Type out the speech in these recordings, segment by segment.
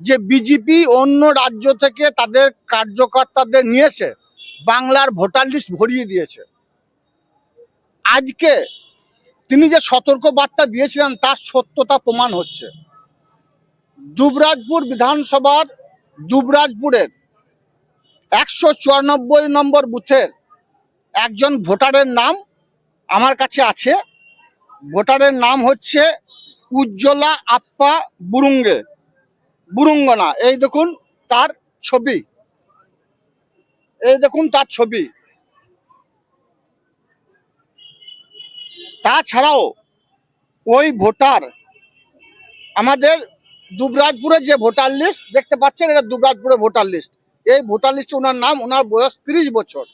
যে বিজেপি অন্য রাজ্য থেকে তাদের কার্যকর্তাদের নিয়েছে, বাংলার ভোটার লিস্ট ভরিয়ে দিয়েছে। আজকে তিনি যে সতর্ক বার্তা দিয়েছিলেন, তার সত্যতা প্রমাণ হচ্ছে। দুবরাজপুর বিধানসভার, দুবরাজপুরের একশো চুরানব্বই নম্বর বুথের একজন ভোটারের নাম আমার কাছে আছে। ভোটারের নাম হচ্ছে উজ্জ্বলা আপ্পা বুরুঙ্গে। বুরুঙ্গনা, এই দেখুন তার ছবি। এই দেখুন তার ছবি। তাছাড়াও ওই ভোটার, আমাদের দুবরাজপুরে যে ভোটার লিস্ট দেখতে পাচ্ছেন, এটা দুবরাজপুরে ভোটার লিস্ট এই ভোটার লিস্টে ওনার নাম, ওনার বয়স তিরিশ বছর।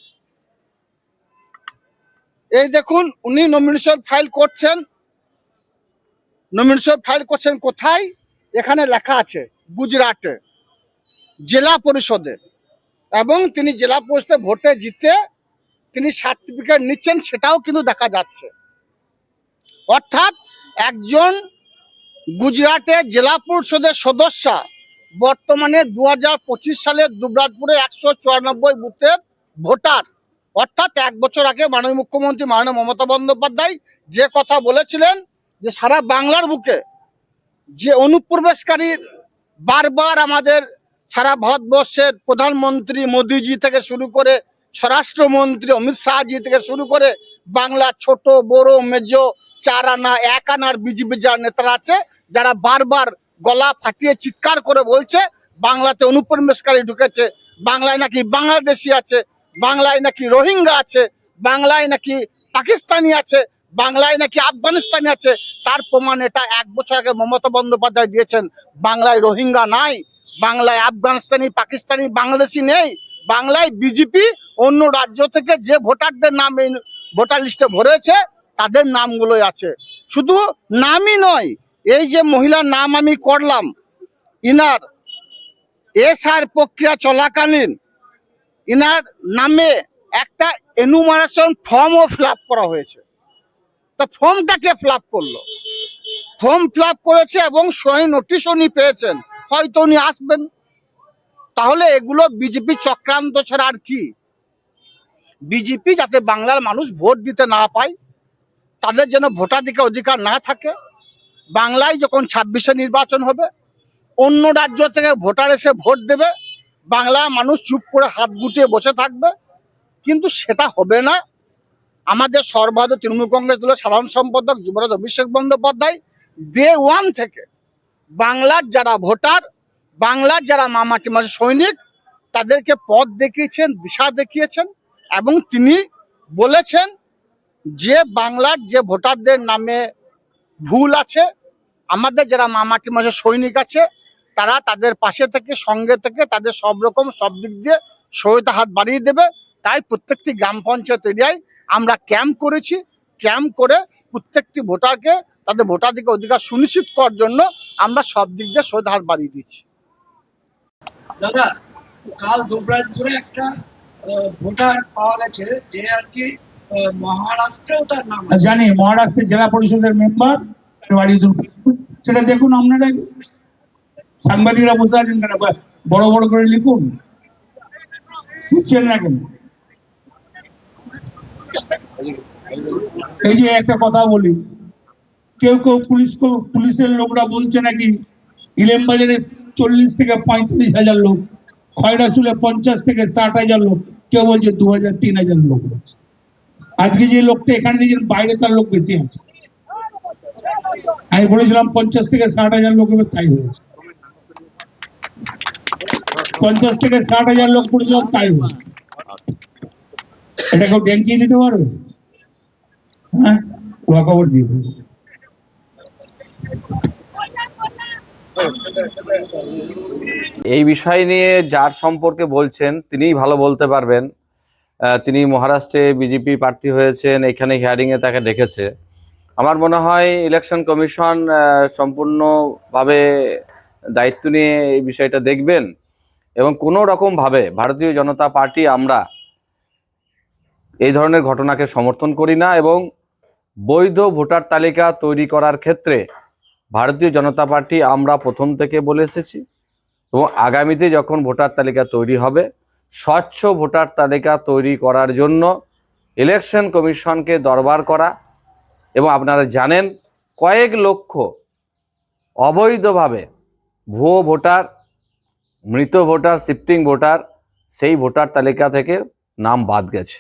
এই দেখুন, উনি নমিনেশন ফাইল করছেন। নমিনেশন ফাইল করছেন কোথায়? এখানে লেখা আছে গুজরাটে, জেলা পরিষদে। এবং তিনি জেলা পরিষদে ভোটে জিতে তিনি সার্টিফিকেট নিচ্ছেন, সেটাও কিন্তু দেখা যাচ্ছে। অর্থাৎ একজন গুজরাটে জেলা পরিষদের সদস্য, বর্তমানে দু হাজার সালের দুবরাজপুরে একশো চুরানব্বই বুথের ভোটার। অর্থাৎ এক বছর আগে মাননীয় মুখ্যমন্ত্রী মাননীয় মমতা বন্দ্যোপাধ্যায় যে কথা বলেছিলেন যে সারা বাংলার বুকে যে অনুপ্রবেশকারীর বারবার আমাদের সারা ভারতবর্ষের প্রধানমন্ত্রী মোদিজি থেকে শুরু করে স্বরাষ্ট্রমন্ত্রী অমিত শাহজি থেকে শুরু করে বাংলার ছোট, বড়, মেজ চার আনা এক আনার বিজেপি যারা নেতারা আছে, যারা বারবার গলা ফাটিয়ে চিৎকার করে বলছে, বাংলাতে অনুপ্রবেশকারী ঢুকেছে, বাংলায় নাকি বাংলাদেশি আছে, বাংলায় নাকি রোহিঙ্গা আছে, বাংলায় নাকি পাকিস্তানি আছে বাংলায় নাকি আফগানিস্তানি আছে? তার প্রমাণ এটা এক বছর আগে মমতা বন্দ্যোপাধ্যায় দিয়েছেন। বাংলায় রোহিঙ্গা নাই, বাংলায় আফগানিস্তানি, পাকিস্তানি, বাংলাদেশি নেই, বাংলায় বিজেপি অন্য রাজ্য থেকে যে ভোটারদের নাম এই ভোটার লিস্টে ভরেছে, তাদের নামগুলোই আছে। শুধু নামই নয়, এই যে মহিলার নাম আমি করলাম, ইনার এসআর প্রক্রিয়া চলাকালীন, ইনার নামে একটা এনুমারেশন ফর্মও ফিল করা হয়েছে। তা ফর্মটা কে ফিল করল? ফর্ম ফিল করেছে এবং সই নোটিশ উনি পেয়েছেন। হয়তো উনি আসবেন। তাহলে এগুলো বিজেপি চক্রান্ত ছাড়া আর কি? বিজেপি যাতে বাংলার মানুষ ভোট দিতে না পায়, তাদের যেন ভোটাধিকার অধিকার না থাকে। বাংলায় যখন ছাব্বিশে নির্বাচন হবে, অন্য রাজ্য থেকে ভোটার এসে ভোট দেবে। বাংলা মানুষ চুপ করে হাত গুটিয়ে বসে থাকবে। কিন্তু সেটা হবে না। আমাদের সর্বভারতীয় তৃণমূল কংগ্রেস দলের সাধারণ সম্পাদক যুবরাজ অভিষেক বন্দ্যোপাধ্যায় ডে ওয়ান থেকে বাংলার যারা ভোটার, বাংলার যারা মামাটি মাসে সৈনিক, তাদেরকে পথ দেখিয়েছেন, দিশা দেখিয়েছেন এবং তিনি বলেছেন যে বাংলার যে ভোটারদের নামে ভুল আছে, আমাদের যারা মামাটি মাসে সৈনিক আছে, তারা তাদের পাশে থেকে, সঙ্গে থেকে তাদের সব রকম সব দিক দিয়ে সহায়তা হাত বাড়িয়ে দেবে। তাই প্রত্যেকটি গ্রাম পঞ্চায়েত এরিয়ায় আমরা ক্যাম্প করেছি ক্যাম্প করে প্রত্যেকটি ভোটারকে তাদের ভোটাধিকার অধিকার সুনিশ্চিত করার জন্য আমরা সব দিক দিয়ে হাত বাড়িয়ে দিচ্ছি। দাদা কাল দুবরাজপুরে একটা ভোটার পাওয়া গেছে যে আর কি আহ, মহারাষ্ট্রেও তার নাম জানি মহারাষ্ট্রের জেলা পরিষদের মেম্বার বাড়ি সেটা দেখুন আপনারা। সাংবাদিকরা বসে আছেন বড় বড় করে লিখুন। বুঝছেন না কেন? এই যে একটা কথা বলি, কেউ কেউ পুলিশ পুলিশের লোকরা বলছে নাকি, ইলেম বাজারে চল্লিশ থেকে পঁয়ত্রিশ হাজার লোক খয়রাসুলে পঞ্চাশ থেকে ষাট হাজার লোক, কেউ বলছে দু হাজার, তিন হাজার লোক আছে আজকে যে লোকটা এখানে দেখছেন, বাইরে তার লোক বেশি আছে। আমি বলেছিলাম পঞ্চাশ থেকে ষাট হাজার লোক এবার তাই হয়েছে। পঞ্চাশ থেকে ষাট হাজার লোক পড়েছিলাম তাই হয়েছে। এটা কেউ ডেঙ্কিয়ে দিতে পারবে? হ্যাঁ খবর দিয়ে এই বিষয় নিয়ে যার সম্পর্কে বলছেন, তিনিই ভালো বলতে পারবেন। তিনি মহারাষ্ট্রে বিজেপি প্রার্থী হয়েছেন, এখানে হিয়ারিং এ তাকে ডেকেছে আমার মনে হয় ইলেকশন কমিশন সম্পূর্ণভাবে দায়িত্ব নিয়ে এই বিষয়টা দেখবেন এবং কোনো রকম ভাবে ভারতীয় জনতা পার্টি আমরা এই ধরনের ঘটনাকে সমর্থন করি না এবং বৈধ ভোটার তালিকা তৈরি করার ক্ষেত্রে ভারতীয় জনতা পার্টি আমরা প্রথম থেকে বলে এসেছি এবং আগামীতে যখন ভোটার তালিকা তৈরি হবে, স্বচ্ছ ভোটার তালিকা তৈরি করার জন্য ইলেকশন কমিশনকে দরবার করা এবং আপনারা জানেন কয়েক লক্ষ অবৈধভাবে ভুয়ো ভোটার, মৃত ভোটার, শিফটিং ভোটার সেই ভোটার তালিকা থেকে নাম বাদ গেছে।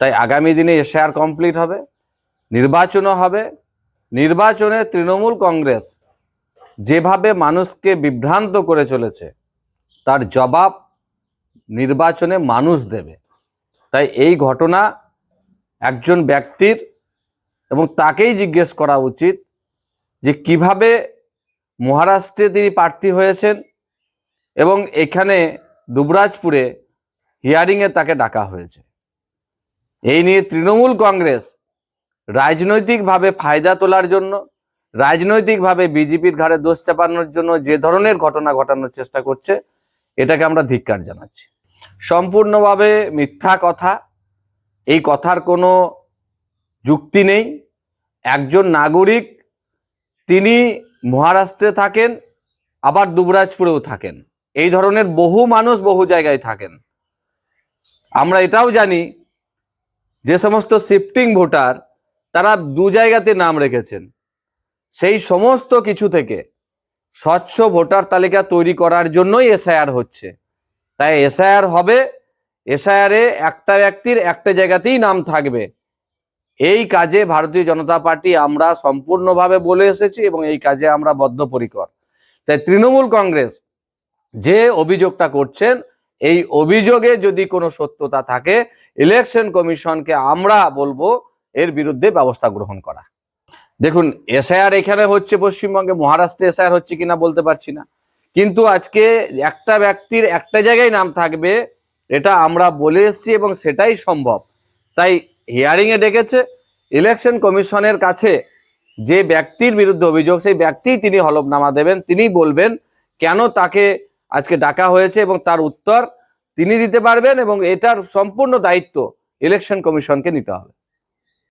তাই আগামী দিনে এসআর কমপ্লিট হবে। নির্বাচনও হবে। নির্বাচনে তৃণমূল কংগ্রেস যেভাবে মানুষকে বিভ্রান্ত করে চলেছে, তার জবাব নির্বাচনে মানুষ দেবে। তাই এই ঘটনা একজন ব্যক্তির এবং তাকেই জিজ্ঞেস করা উচিত যে কীভাবে মহারাষ্ট্রে তিনি প্রার্থী হয়েছেন এবং এখানে দুবরাজপুরে হিয়ারিংয়ে তাকে ডাকা হয়েছে। এই নিয়ে তৃণমূল কংগ্রেস রাজনৈতিকভাবে ফায়দা তোলার জন্য, রাজনৈতিকভাবে বিজেপির ঘাড়ে দোষ চাপানোর জন্য যে ধরনের ঘটনা ঘটানোর চেষ্টা করছে, এটাকে আমরা ধিক্কার জানাচ্ছি। সম্পূর্ণভাবে মিথ্যা কথা, এই কথার কোনো যুক্তি নেই। একজন নাগরিক, তিনি মহারাষ্ট্রে থাকেন, আবার দুবরাজপুরেও থাকেন। এই ধরনের বহু মানুষ বহু জায়গায় থাকেন। আমরা এটাও জানি যে সমস্ত শিফটিং ভোটার তারা দু জায়গাতে নাম রেখেছেন। সেই সমস্ত কিছু থেকে স্বচ্ছ ভোটার তালিকা তৈরি করার জন্যই এসআইআর হচ্ছে। তাই এসআইআর হবে, এসআইআরে একটা ব্যক্তির একটা জায়গাতেই নাম থাকবে। এই কাজে ভারতীয় জনতা পার্টি আমরা সম্পূর্ণভাবে বলে এসেছি এবং এই কাজে আমরা বদ্ধপরিকর। তাই তৃণমূল কংগ্রেস যে অভিযোগটা করছেন, এই অভিযোগে যদি কোনো সত্যতা থাকে, ইলেকশন কমিশনকে আমরা বলব এর বিরুদ্ধে ব্যবস্থা গ্রহণ করা। দেখুন, এসআইআর এখানে হচ্ছে পশ্চিমবঙ্গে, মহারাষ্ট্রে এসআইআর হচ্ছে কিনা বলতে পারছি না। কিন্তু আজকে একটা ব্যক্তির একটা জায়গায় নাম থাকবে, এটা আমরা বলে এসেছি এবং সেটাই সম্ভব। তাই হিয়ারিং এ ডেকেছে ইলেকশন কমিশনের কাছে যে ব্যক্তির বিরুদ্ধে অভিযোগ, সেই ব্যক্তি তিনি হলফনামা দেবেন, তিনি বলবেন কেন তাকে আজকে ডাকা হয়েছে এবং তার উত্তর তিনি দিতে পারবেন এবং এটার সম্পূর্ণ দায়িত্ব ইলেকশন কমিশনকে নিতে হবে।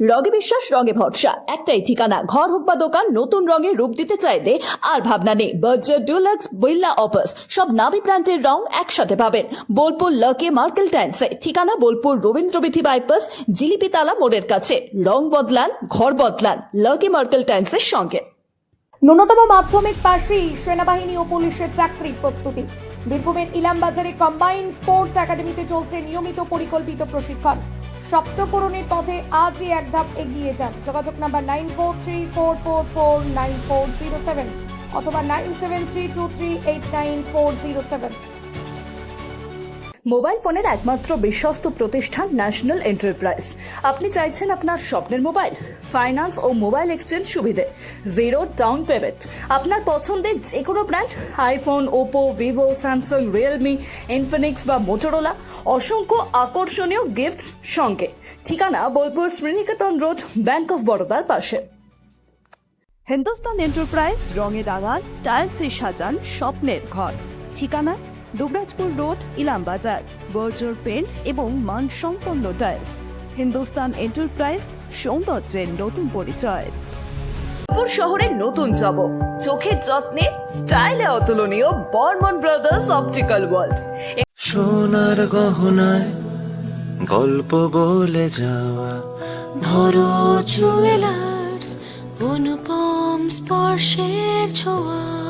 রগে বিশ্বাস, রঙে ভরসা। একটাই ঠিকানা, ঘর হোক বা দোকান, নতুন রঙে রূপ দিতে চাইলে আর ভাবনা নেই। বার্জার ডুলাক্স বিল্লা অপাস সব নামি ব্র্যান্ডের রং একসাথে পাবেন। বোলপুর লকে মার্কেল ট্যান্সে ঠিকানা বোলপুর রবীন্দ্রবিথি বাইপাস জিলিপিতালা মোড়ের কাছে। রং বদলান, ঘর বদলান। লকে মার্কেল ট্যান্সের সঙ্গে। ন্যূনতম মাধ্যমিক পাশেই সেনাবাহিনী ও পুলিশের চাকরি প্রস্তুতি। বীরভূমের ইলামবাজারে কম্বাইন্ড স্পোর্টস একাডেমিতে চলছে নিয়মিত পরিকল্পিত প্রশিক্ষণ। সপ্তপূরণের পথে আজই এক ধাপ এগিয়ে যান। যোগাযোগ number nine four three four four four nine four zero seven অথবা nine seven three two three eight nine four zero seven mobile ফোনের একমাত্র বিশ্বস্ত প্রতিষ্ঠান ন্যাশনাল এন্টারপ্রাইজ। আপনি চাইছেন আপনার স্বপ্নের মোবাইল, ফাইন্যান্স ও মোবাইল এক্সচেঞ্জ সুবিধে, জিরো ডাউন পেমেন্ট। আপনার পছন্দের যে কোনো brand, iPhone, Oppo, Vivo, Samsung, Realme, Infinix বা মোটোরোলা, অসংখ্য আকর্ষণীয় গিফট সঙ্গে। ঠিকানা Bolpur Sriniketan road, bank of বরোদার পাশে। হিন্দুস্তান এন্টারপ্রাইজ রঙে রাঙান টাইলসে সাজান, স্বপ্নের ঘর। ঠিকানা দুবরাজপুর রোড ইলামবাজার বর্জর পেন্টস এবং মানসম্পন্ন টাইলস হিন্দুস্তান এন্টারপ্রাইজ সৌন্দর্যের নতুন পরিচয়। শহরের নতুন জব চোখের যত্নে স্টাইলে অতুলনীয় বর্মন ব্রাদার্স অপটিক্যাল ওয়ার্ল্ড সোনার গহনায় গল্প বলে যাওয়া। ভরো জুয়েলার্স অনুপম স্পর্শের ছোঁয়া।